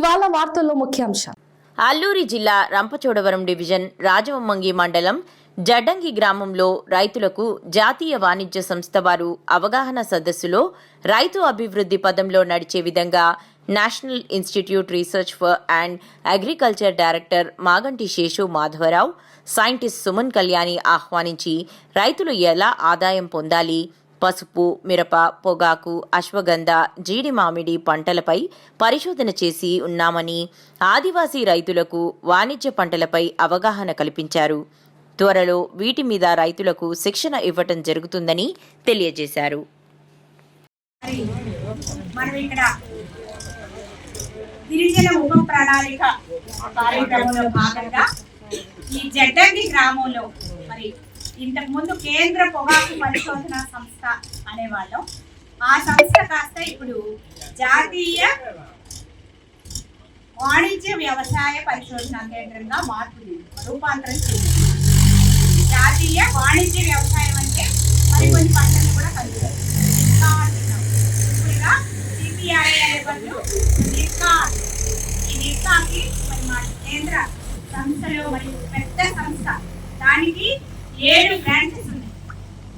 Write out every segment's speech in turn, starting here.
ఇవాళ వార్తల్లో ముఖ్యాంశాలు అల్లూరి జిల్లా రంపచోడవరం డివిజన్ రాజవమ్మంగి మండలం జడ్డంగి గ్రామంలో రైతులకు జాతీయ వాణిజ్య సంస్థ వారు అవగాహన సదస్సులో రైతు అభివృద్ధి పదంలో నడిచే విధంగా national institute research for and agriculture director Maganti Seshu Madhavarao scientist Suman Kalyani ఆహ్వానించి రైతులు ఎలా ఆదాయం పొందాలి పసుపు మిరప పొగాకు అశ్వగంధ జీడి మామిడి పంటలపై పరిశోధన చేసి ఉన్నామని ఆదివాసీ రైతులకు వాణిజ్య పంటలపై అవగాహన కల్పించారు. త్వరలో వీటి మీద రైతులకు శిక్షణ ఇవ్వటం జరుగుతుందని తెలియజేశారు. మనం ఇక్కడ గిరిజన ఉప ప్రణాళిక కార్యక్రమంలో భాగంగా ఈ జడ్డంగి గ్రామంలో ఇంతకు ముందు కేంద్ర పొగాకు పరిశోధన సంస్థ అనేవాళ్ళం. ఆ సంస్థ కాస్త ఇప్పుడు జాతీయ వాణిజ్య వ్యవసాయ పరిశోధన కేంద్రంగా మార్పు రూపాంతరం చెందింది. జాతీయ వాణిజ్య వ్యవసాయం అంటే మరికొన్ని పంటలు కూడా కలుగుతాయి. ఇంకా అంటున్నాం ఇప్పుడుగా సిపిఐ అనే బదులు ఈ నిస్కాకి మరి మా కేంద్ర సంస్థలో మరియు పెద్ద సంస్థ. దానికి ఏడు బ్రాంచెస్ ఉన్నాయి.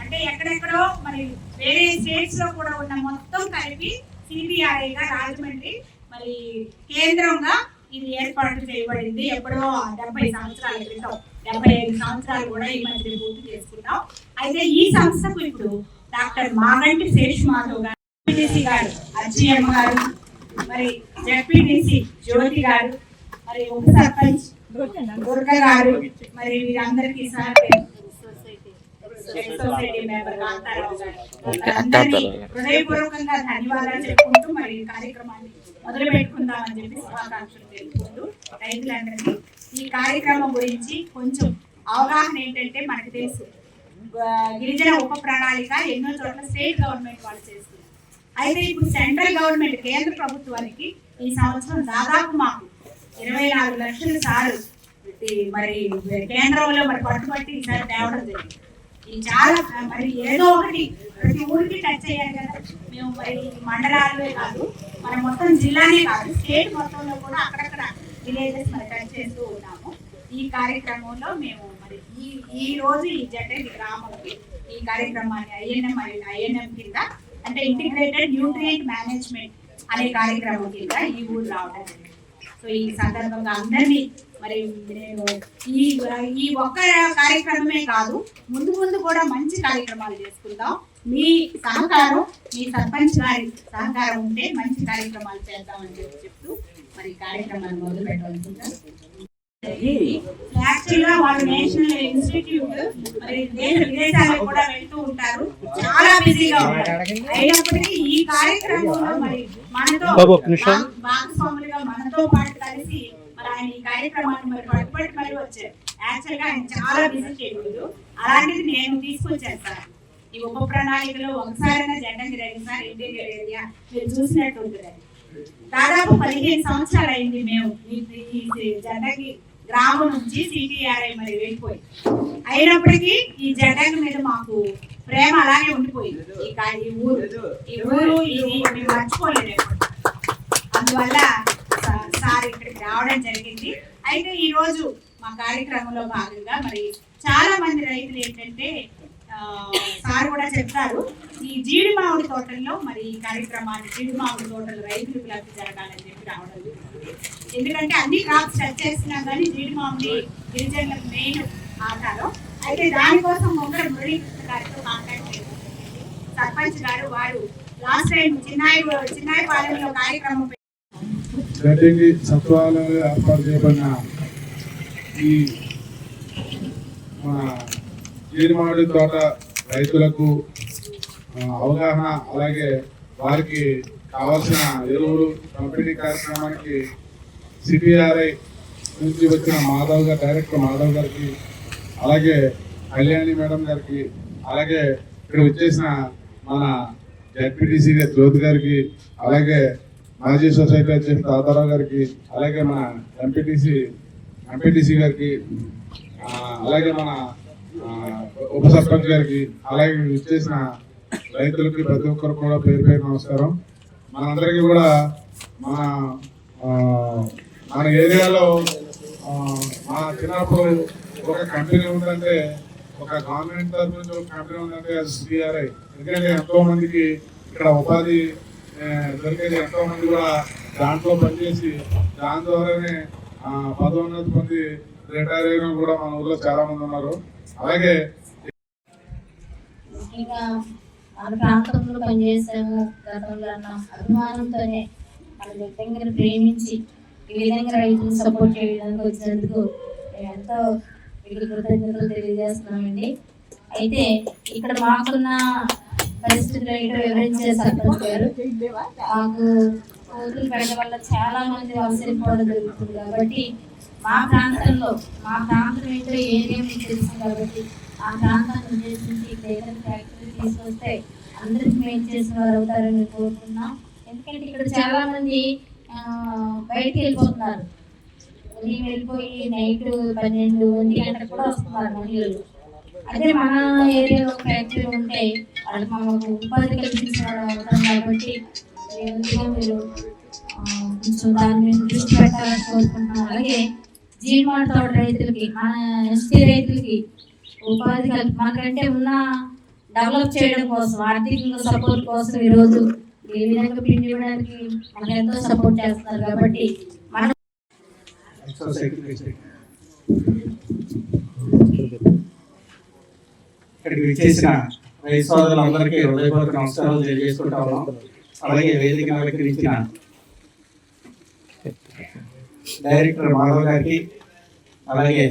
అంటే ఎక్కడెక్కడో మరి వేరే స్టేట్స్లో కూడా ఉన్న మొత్తం కలిపి సిబిఆర్ఐగా రాజమండ్రి మరి కేంద్రంగా ఇది ఏర్పాటు చేయబడింది. ఎప్పుడో డెబ్బై సంవత్సరాల క్రితం డెబ్బై ఐదు సంవత్సరాలు కూడా ఈ మధ్య పూర్తి చేసుకున్నాం. అయితే ఈ సంస్థకు ఇప్పుడు డాక్టర్ మాగంటి శేష్ మాధవ్ గారు గారు అజ్జియమ్మ గారు మరి జెడ్పీటీసీ జ్యోతి గారు మరి ఉప సర్పంచ్ దుర్గ గారు. మరి వీరందరికీ సార్ సొసైటీ మెంబర్ కాంతారావు గారు అందరినీ హృదయపూర్వకంగా ధన్యవాదాలు చెప్పుకుంటూ మరి ఈ కార్యక్రమాన్ని మొదలు పెట్టుకుందామని చెప్పి శుభాకాంక్షలు తెలుపుకుంటూ రైతులందరికీ ఈ కార్యక్రమం గురించి కొంచెం అవగాహన ఏంటంటే మనకు తెలుసు. గిరిజన ఉప ప్రణాళిక ఎన్నో చోట్ల స్టేట్ గవర్నమెంట్ వాళ్ళు చేస్తున్నారు. అయితే ఇప్పుడు సెంట్రల్ గవర్నమెంట్ కేంద్ర ప్రభుత్వానికి ఈ సంవత్సరం దాదాపు మాకు ఇరవై నాలుగు లక్షలు సారు ఇది మరి కేంద్రంలో మరి పట్టుబట్టి ఈసారి తేవడం జరిగింది. చాలా మరి ఏదో ఒకటి ప్రతి ఊరికి టచ్ అయ్యారు కదా. మేము మరి మండలాలే కాదు మన మొత్తం జిల్లానే కాదు స్టేట్ మొత్తంలో కూడా అక్కడక్కడ విలేజెస్ మరి టచ్ చేస్తూ ఉన్నాము. ఈ కార్యక్రమంలో మేము మరి ఈ ఈ రోజు ఈ జడ్డకి గ్రామంకి ఈ కార్యక్రమాన్ని ఐఎన్ఎం ఐఎన్ఎం కింద అంటే ఇంటిగ్రేటెడ్ న్యూట్రియంట్ మేనేజ్మెంట్ అనే కార్యక్రమం కింద ఈ ఊరు రావడం సో ఈ సందర్భంగా అందరినీ మరి ఈ ఈ ఒక్క కార్యక్రమమే కాదు ముందు ముందు కూడా మంచి కార్యక్రమాలు చేసుకుందాం. మీ సహకారం మీ సర్పంచ్ గారి సహకారం ఉంటే మంచి కార్యక్రమాలు చేద్దామని చెప్పి చెప్తూ మరి కార్యక్రమాన్ని మొదలు గా వాళ్ళు నేషనల్ ఇన్స్టిట్యూట్ మరి దేశ విదేశాలకు కూడా వెళ్తూ ఉంటారు. చాలా బిజీగా ఉంటారు. అయినప్పటికీ ఈ కార్యక్రమంలో మరి మనతో భాగస్వాములుగా మనతో పాటు కలిసి ఆయన ఈ కార్యక్రమాన్ని మరి పట్టుబట్టి మరి వచ్చారు. యాక్చువల్గా ఆయన చాలా బిజీ షెడ్యూల్ అలాంటిది నేను తీసుకొచ్చాను సార్. ఈ ఉప ప్రణాళికలో ఒకసారైనా జెండాకి రెండు సార్. ఇంటీరియర్ ఏరియా మీరు చూసినట్టు ఉంటుంది దాదాపు పదిహేను సంవత్సరాలు అయింది మేము ఈ- జెండాకి గ్రామం నుంచి సిటీఆర్ఐ మరి వెళ్ళిపోయి. అయినప్పటికీ ఈ జెండాకి మీద మాకు ప్రేమ అలాగే ఉండిపోయింది. ఈ ఊరు ఈ ఊరు ఇది మేము మర్చిపోలేదు అందువల్ల సార్ ఇక్కడికి రావడం జరిగింది అయితే ఈ రోజు మా కార్యక్రమంలో భాగంగా మరి చాలా మంది రైతులు ఏంటంటే సార్ కూడా చెప్తారు ఈ జీడి మామిడి తోటల్లో మరి ఈ కార్యక్రమాన్ని జీడి మామిడి తోటలు రైతులకు లబ్ధి జరగాలని చెప్పి రావడం జరిగింది. ఎందుకంటే అన్ని క్రాప్స్ టచ్ చేసినా కానీ జీడి మామిడి గిరిజనులకు మెయిన్ ఆధారం అయితే దానికోసం ఒకరు మురళీకృష్ణ గారితో కాంటాక్ట్ చేయడం సర్పంచ్ గారు వారు లాస్ట్ టైం చిన్నాయి చిన్నాయి పాలెంలో కార్యక్రమం గడిని సత్వాలయంలో ఏర్పాటు చేయబడిన ఈ మన జీడిమామిడి తోట రైతులకు అవగాహన అలాగే వారికి కావాల్సిన ఎరువులు పంపిణీ కార్యక్రమానికి సిపిఆర్ఐ నుంచి వచ్చిన మాధవ్ గారు డైరెక్టర్ మాధవ్ గారికి అలాగే కళ్యాణి మేడం గారికి అలాగే ఇక్కడ వచ్చేసిన మన జడ్పీటీసీ జ్యోతి గారికి అలాగే మాజీ సొసైటీ అధ్యక్షుడు తాతారావు గారికి అలాగే మన ఎంపీటీసీ ఎంపీటీసీ గారికి అలాగే మన ఉప సర్పంచ్ గారికి అలాగే చేసిన రైతులకి ప్రతి ఒక్కరు కూడా పేరు పేరు నమస్కారం. మనందరికీ కూడా మన మన ఏరియాలో మా చిన్నప్పుడు ఒక కంపెనీ ఉందంటే ఒక గవర్నమెంట్ తరఫు నుంచి ఒక కంపెనీ ఉందంటే అది సిఆర్ఐ ఎందుకంటే ఎంతో మందికి ఇక్కడ ఉపాధి దొరికేది ఎంతో మంది కూడా దాంట్లో పనిచేసి దాని ద్వారానే ఆ, పదోన్నతి పొంది రిటైర్ అయిన కూడా మన ఊర్లో చాలా మంది ఉన్నారు. అలాగే ముఖ్యంగా మన ప్రాంతంలో పనిచేసాము గతంలో అన్న అభిమానంతోనే మన దగ్గర ప్రేమించి ఈ విధంగా రైతులు సపోర్ట్ చేయడానికి వచ్చినందుకు ఎంతో మీకు కృతజ్ఞతలు తెలియజేస్తున్నామండి అయితే ఇక్కడ మాకున్న పరిస్థితులు ఏంటో వివరించే సర్పంచ్ గారు మాకు కోతులు పెట్టడం వల్ల చాలా మంది వలస జరుగుతుంది కాబట్టి మా ప్రాంతంలో మా ప్రాంతం ఏంటో ఏరియా మీకు తెలుసు కాబట్టి ఆ ప్రాంతాన్ని ఉద్దేశించి ఇక్కడ ఫ్యాక్టరీ తీసుకొస్తే అందరికి మేలు చేసిన వారు అవుతారని కోరుకున్నాం ఎందుకంటే ఇక్కడ చాలా మంది ఆ, బయటికి వెళ్ళిపోతున్నారు. ఉదయం వెళ్ళిపోయి నైట్ పన్నెండు ఒంటి గంటలకు కూడా వస్తున్నారు మహిళలు. అదే మన ఏరియాలో ఫ్యాక్టరీ ఉంటే మనకు ఉపాధి కల్పించిన కాబట్టి మీరు కొంచెం దాని మీద దృష్టి పెట్టాలని కోరుకుంటున్నాం. అలాగే జీడిమాడ తోట రైతులకి మన ఎస్టీ రైతులకి ఉపాధి కల్పి మనకంటే ఉన్న డెవలప్ చేయడం కోసం ఆర్థికంగా సపోర్ట్ కోసం ఈరోజు ఈ విధంగా పిండి ఇవ్వడానికి మనకు ఎంతో సపోర్ట్ చేస్తున్నారు కాబట్టి మన ఇక్కడికి విచ్చేసిన రైతు సోదరులందరికీ హృదయపూర్వక నమస్కారాలు తెలియజేసుకుంటా ఉన్నాం. అలాగే వేదిక అలంకరించిన డైరెక్టర్ మాధవ్ గారికి అలాగే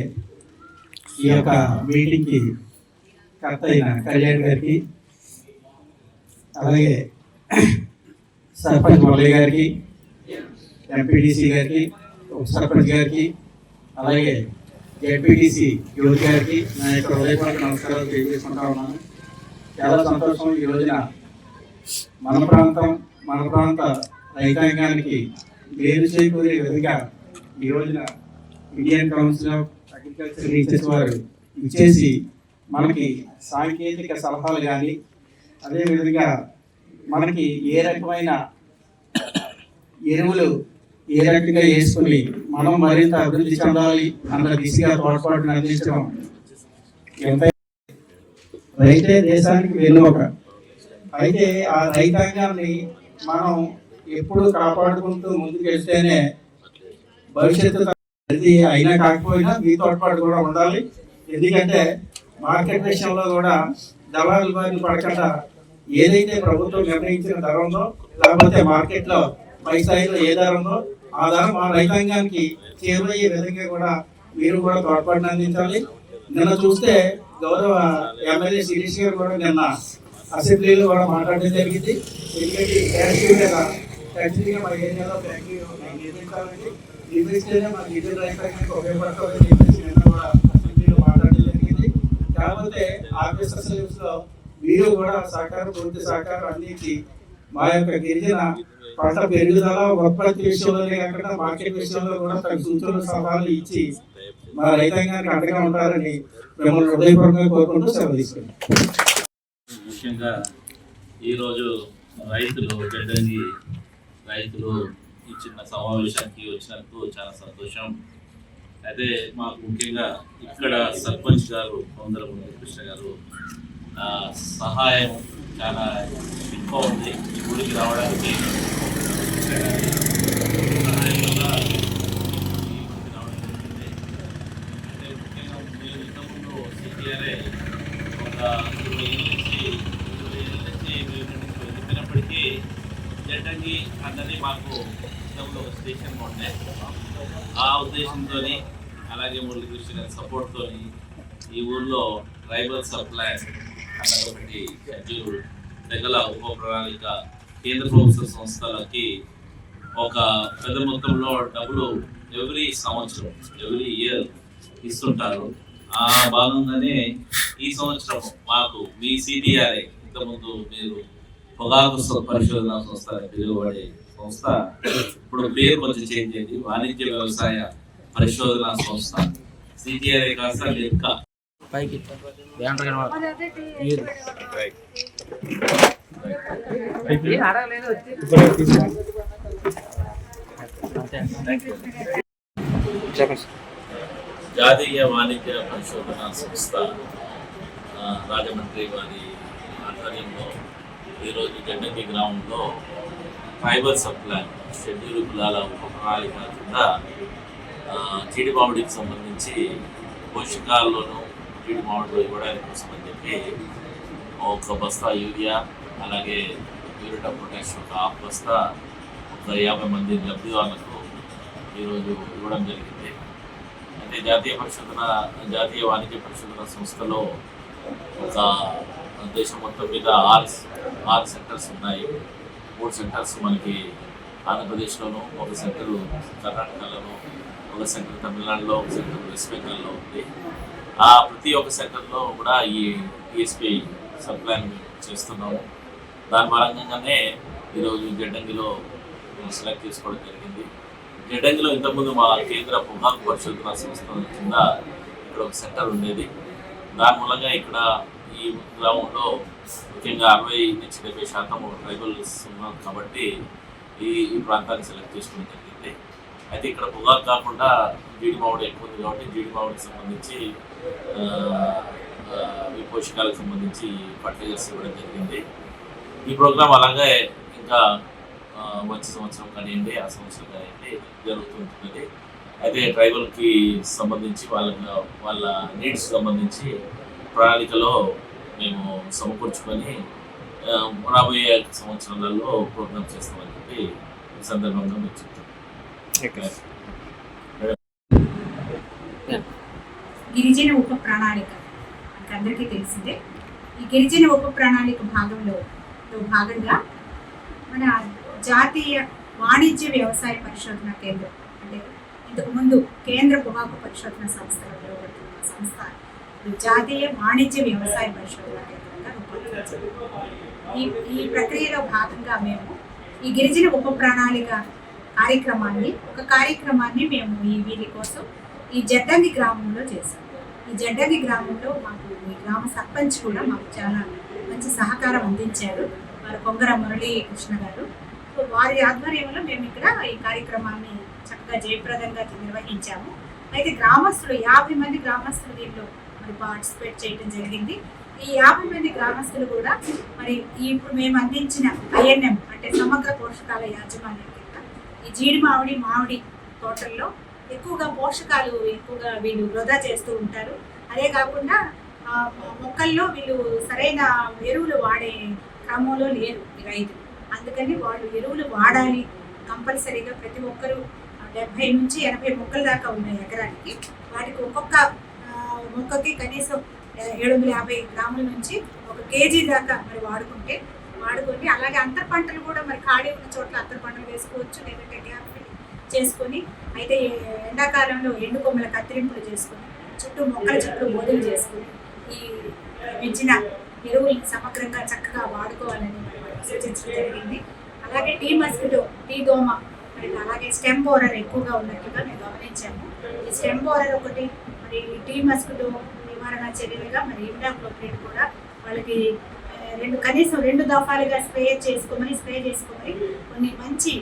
ఈ యొక్క మీటింగ్కి కర్త అయిన కళ్యాణ్ గారికి అలాగే సర్పంచ్ మురళి గారికి ఎంపీడీసీ గారికి ఉప సర్పంచ్ గారికి అలాగే జెడ్పీటీసీ యువతి గారికి నా యొక్క హృదయపూర్వక నమస్కారాలు తెలియజేసుకుంటా ఉన్నాను. చాలా సంతోషం ఈ రోజున. మన ప్రాంతం మన ప్రాంత రైతాంగానికి మేలు చేకూరే విధంగా ఈ రోజున Indian council of agriculture research వారు ఇచ్చేసి మనకి సాంకేతిక సలహాలు కానీ అదేవిధంగా మనకి ఏ రకమైన ఎరువులు ఏ రకంగా వేసుకుని మనం మరింత అభివృద్ధి చెందాలి అన్న దిశగా తోడ్పాటును అందించడం ఎంత రైతే దేశానికి వెన్నుముక. అయితే ఆ రైతాంగాన్ని మనం ఎప్పుడు కాపాడుకుంటూ ముందుకు వెళ్తేనే భవిష్యత్తు అయినా కాకపోయినా మీ తోడ్పాటు కూడా ఉండాలి. ఎందుకంటే మార్కెట్ విషయంలో కూడా దళాలు బారిన పడకుండా ఏదైతే ప్రభుత్వం నిర్ణయించిన ధర ఉందో లేకపోతే మార్కెట్లో పై స్థాయిలో ఏ ధర ఆ ధర మా రైతాంగానికి చేరువయ్యే విధంగా కూడా మీరు కూడా తోడ్పాటును అందించాలి. నిన్న చూస్తే గౌరవ ఎమ్మెల్యే శిరీష్ గారు కూడా నిన్న అసెంబ్లీలో కూడా మాట్లాడడం జరిగింది. ఎందుకంటే ఈ ఫ్యాక్టరీ మీద ఖచ్చితంగా మా ఏరియాలో ఫ్యాక్టరీ నిర్మించాలండి నిర్మిస్తేనే మా గిరిజన రైతాంగానికి ఉపయోగపడుతుందని చెప్పేసి నిన్న కూడా అసెంబ్లీలో మాట్లాడడం జరిగింది. కాకపోతే ఆఫీసర్లో మీరు కూడా సహకారం పూర్తి సహకారం అందించి మా యొక్క గిరిజన పంట పెరుగుదల ఉత్పత్తి విషయంలోనే కాకుండా మార్కెట్ విషయంలో కూడా తన సూచనలు సలహాలు ఇచ్చి మా రైతాంగానికి అండగా ఉంటారని మిమ్మల్ని హృదయపూర్వకంగా కోరుకుంటూ సెలవు తీసుకున్నాం ముఖ్యంగా ఈరోజు రైతులు గడ్డంగి రైతులు ఈ చిన్న సమావేశానికి వచ్చినందుకు చాలా సంతోషం. అయితే మాకు ముఖ్యంగా ఇక్కడ సర్పంచ్ గారు కొందర కృష్ణ గారు సహాయం చాలా ఎక్కువ ఉంది. ఈ గుడికి రావడానికి జడ్డంగి అన్నది మాకు గతంలో ఒక స్టేషన్ ఉండే ఆ ఉద్దేశంతో అలాగే మురళీకృష్ణ గారి సపోర్ట్తో ఈ ఊర్లో ట్రైబల్ సప్లై అన్నది ఒకటి షెడ్యూల్ తెగల ఉప ప్రణాళిక కేంద్ర ప్రభుత్వ సంస్థలకి ఒక పెద్ద మొత్తంలో డబ్బులు ఎవ్రీ సంవత్సరం ఎవ్రీ ఇయర్ ఇస్తుంటారు. ఆ భాగంగానే ఈ సంవత్సరం మాకు మీ సిడిఆర్ఏ ఇంతకుముందు మీరు పొగాకు పరిశోధన సంస్థ పిలువబడే సంస్థ ఇప్పుడు పేరు కొంచెం చేంజ్ అయింది. వాణిజ్య వ్యవసాయ పరిశోధన సంస్థ. సిటిఆర్ఏ కాస్త లెక్క. పైకి. జాతీయ వాణిజ్య పరిశోధన సంస్థ రాజమండ్రి వారి ఆధ్వర్యంలో ఈరోజు జడ్డంగి గ్రామంలో ఫైబర్ సప్లై షెడ్యూల్ కులాల ఉప ప్రణాళిక కింద చీడి మామిడికి సంబంధించి పోషకాల్లోనూ చీడి మామిడిలో ఇవ్వడానికి కోసం అని చెప్పి ఒక బస్తా యూరియా అలాగే యూరిట్ అప్రోటెక్స్ ఒక హాఫ్ ఒక యాభై మంది లబ్ధిదారులకు ఈరోజు ఇవ్వడం జరిగింది. అంటే జాతీయ పరిశోధన జాతీయ వాణిజ్య పరిశోధన సంస్థలో ఒక దేశం మొత్తం మీద ఆరు ఆరు సెంటర్స్ ఉన్నాయి. మూడు సెంటర్స్ మనకి ఆంధ్రప్రదేశ్లోను ఒక సెంటర్ కర్ణాటకలోను ఒక సెంటర్ తమిళనాడులో ఒక సెంటర్ వెస్ట్ బెంగాల్లో ఉంది. ఆ ప్రతి ఒక్క సెంటర్లో కూడా ఈ టీఎస్పీ సప్లైని చేస్తున్నాము. దాని భాగంగానే ఈరోజు జడ్డంగిలో సెలెక్ట్ చేసుకోవడం జరిగింది. జడ్డంగిలో ఇంతకుముందు మా కేంద్ర పొగాకు పరిశోధన సంస్థ కింద ఇక్కడ ఒక సెంటర్ ఉండేది. దాని మూలంగా ఇక్కడ ఈ గ్రామంలో ముఖ్యంగా అరవై నుంచి డెబ్బై శాతం ట్రైబల్స్ ఉన్నాం కాబట్టి ఈ ఈ ప్రాంతాన్ని సెలెక్ట్ చేసుకోవడం జరిగింది. అయితే ఇక్కడ పొగాకు కాకుండా జీడి మామిడి ఎక్కువ ఉంది కాబట్టి జీడి మామిడికి సంబంధించి ఈ పోషకాలకు సంబంధించి ఫర్టిలైజర్స్ ఇవ్వడం జరిగింది. ఈ ప్రోగ్రాం అలాగే ఇంకా వచ్చే సంవత్సరం కానివ్వండి ఆ సంవత్సరం కానివ్వండి జరుగుతుంటుంది అయితే ట్రైబల్కి సంబంధించి వాళ్ళ వాళ్ళ నీడ్స్ సంబంధించి ప్రణాళికలో మేము సమకూర్చుకొని రాబోయే సంవత్సరాలలో ప్రోగ్రామ్ చేస్తామని చెప్పి ఈ సందర్భంగా మీకు చెప్తాం గిరిజన ఉప ప్రణాళిక అందరికీ తెలిసిందే. ఈ గిరిజన ఉప ప్రణాళిక భాగంలో భాగంగా మన జాతీయ వాణిజ్య వ్యవసాయ పరిశోధన కేంద్రం అంటే ఇంతకుముందు కేంద్ర పొగాకు పరిశోధన సంస్థ సంస్థ జాతీయ వాణిజ్య వ్యవసాయ పరిశోధన కేంద్రంగా రూపొందించింది ఈ ఈ ప్రక్రియలో భాగంగా మేము ఈ గిరిజన ఉప ప్రణాళిక కార్యక్రమాన్ని ఒక కార్యక్రమాన్ని మేము ఈ వీరి కోసం ఈ జడ్డంగి గ్రామంలో చేశాం. ఈ జడ్డంగి గ్రామంలో మాకు ఈ గ్రామ సర్పంచ్ కూడా మాకు చాలా మంచి సహకారం అందించారు వారు కొంగర మురళీ కృష్ణ గారు. సో వారి ఆధ్వర్యంలో మేము ఇక్కడ ఈ కార్యక్రమాన్ని చక్కగా జయప్రదంగా నిర్వహించాము. అయితే గ్రామస్తులు యాభై మంది గ్రామస్తులు దీంట్లో మరి పార్టిసిపేట్ చేయడం జరిగింది. ఈ యాభై మంది గ్రామస్తులు కూడా మరి ఇప్పుడు మేము అందించిన ఐఎన్ఎం అంటే సమగ్ర పోషకాల యాజమాన్యం కింద ఈ జీడి మామిడి మామిడి తోటల్లో ఎక్కువగా పోషకాలు ఎక్కువగా వీళ్ళు వృధా చేస్తూ ఉంటారు. అదే కాకుండా మొక్కల్లో వీళ్ళు సరైన ఎరువులు వాడే క్రమంలో లేరు రైతులు. అందుకని వాళ్ళు ఎరువులు వాడాలి కంపల్సరీగా ప్రతి ఒక్కరూ. డెబ్బై నుంచి ఎనభై మొక్కల దాకా ఉన్నాయి ఎకరానికి. వాటికి ఒక్కొక్క మొక్కకి కనీసం ఏడు వందల యాభై గ్రాముల నుంచి ఒక కేజీ దాకా మరి వాడుకుంటే వాడుకొని అలాగే అంతర్ పంటలు కూడా మరి ఖాళీ ఉన్న చోట్ల అంతర్ పంటలు వేసుకోవచ్చు లేదంటే గ్యాప్ చేసుకొని అయితే ఎండాకాలంలో ఎండు కొమ్మల కత్తిరింపులు చేసుకొని చుట్టూ మొక్కల చుట్టూ బోధులు చేసుకొని ఈ పెంచిన ఎరువుల్ని సమగ్రంగా చక్కగా వాడుకోవాలని సూచించడం జరిగింది. అలాగే టీ మస్కిటో టీ దోమ మరి అలాగే స్టెమ్ బోరర్ ఎక్కువగా ఉన్నట్టుగా మేము గమనించాము. ఈ స్టెమ్ బోరర్ ఒకటి మరి టీ మస్కిటో నివారణ చర్యలుగా మరి ఇమ్డాక్లోప్రేట్ కూడా వాళ్ళకి రెండు కనీసం రెండు దఫాలుగా స్ప్రే చేసుకోమని స్ప్రే చేసుకోమని కొన్ని మంచి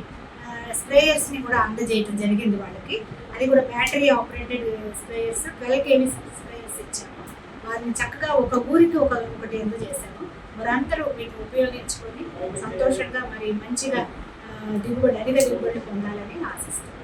స్ప్రేయర్స్ని కూడా అందజేయటం జరిగింది వాళ్ళకి. అది కూడా battery operated sprayers twelve KV sprayers ఇచ్చాము. వారిని చక్కగా ఒక ఊరికి ఒక ఒకటి అందజేశాము వారందరూ వీటిని ఉపయోగించుకొని సంతోషంగా మరి మంచిగా దిగుబడి అధిక దిగుబడి పొందాలని ఆశిస్తున్నాను.